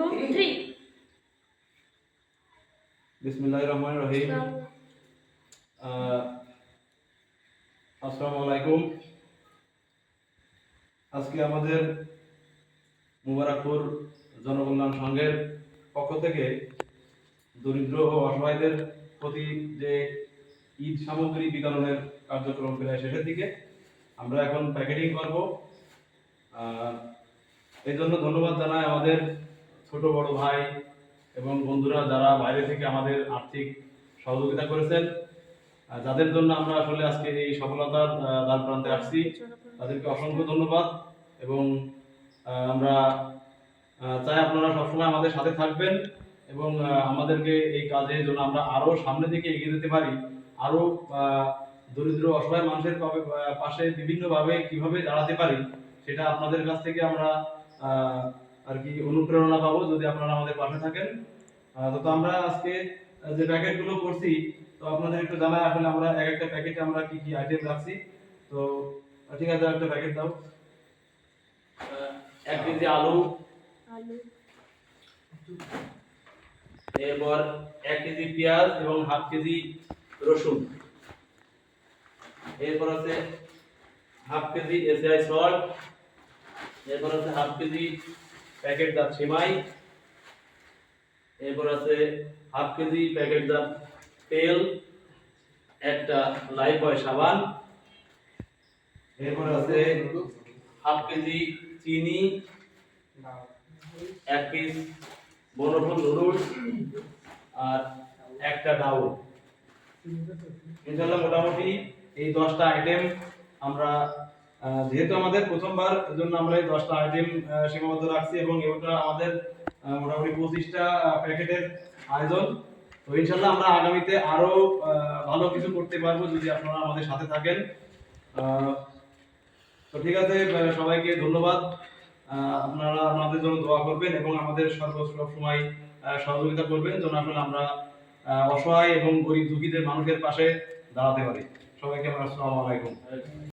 Two three বিসমিল্লাহির রহমানির রহিম আহ, আসসালামু আলাইকুম আজকে আমাদের মুবারকপুর জনকল্যাণ সংঘের পক্ষ থেকে দরিদ্র ও অসহায়দের প্রতি যে ঈদ সামগ্রী বিতরণের কার্যক্রম প্রায় শেষের দিকে আমরা এখন প্যাকেটিং করব। আহ, এই জন্য ধন্যবাদ জানাই আমাদের ছোট বড় ভাই এবং বন্ধুরা যারা বাইরে থেকে আমাদের আর্থিক সহযোগিতা করেছেন যাদের জন্য আমরা আসলে আজকে এই সফলতার দ্বার প্রান্তে আসছি তাদেরকে অসংখ্য ধন্যবাদ এবং আমরা চাই আপনারা সবসময় আমাদের সাথে থাকবেন এবং আমাদেরকে এই কাজে যেন আমরা আরও সামনের দিকে এগিয়ে যেতে পারি আরও আহ, দরিদ্র অসহায় মানুষের পাশে বিভিন্নভাবে কীভাবে দাঁড়াতে পারি সেটা আপনাদের কাছ থেকে আমরা আর কি অনুপ্রেরণা পাবো যদি আপনারা আমাদের পাশে থাকেন। তো তো আমরা আজকে যে প্যাকেটগুলো করছি তো আপনাদের একটু জানাই আসলে আমরা এক একটা প্যাকেটে আমরা কি কি আইটেম রাখছি। তো ঠিক আছে একটা প্যাকেট দাও। এক কেজি আলু। আলু। এরপর এক কেজি পেঁয়াজ এবং হাফ কেজি রসুন। এরপর আছে হাফ কেজি এসআই সল্ট। এরপর আছে হাফ কেজি প্যাকেট দাঁত সেমাই। এরপর আছে হাফ কেজি প্যাকেট দাঁত তেল, একটা লাইফ বয় সাবান। এরপর আছে হাফ কেজি চিনি, এক পিস বনফুল নুডলস আর একটা ডাউল। ইনশাল্লাহ মোটামুটি এই দশটা আইটেম আমরা যেহেতু আমাদের প্রথমবার জন্য আমরা এই দশটা আইটেম সীমাবদ্ধ রাখছি এবং এটা আমাদের মোটামুটি পঁচিশটা প্যাকেটের আয়োজন। তো ইনশাল্লাহ আমরা আগামীতে আরও ভালো কিছু করতে পারব যদি আপনারা আমাদের সাথে থাকেন। তো ঠিক আছে সবাইকে ধন্যবাদ। আপনারা আমাদের জন্য দোয়া করবেন এবং আমাদের সর্ব সময় সহযোগিতা করবেন যেন আসলে আমরা অসহায় এবং গরিব দুঃখীদের মানুষের পাশে দাঁড়াতে পারি। সবাইকে আমরা আসসালামু আলাইকুম।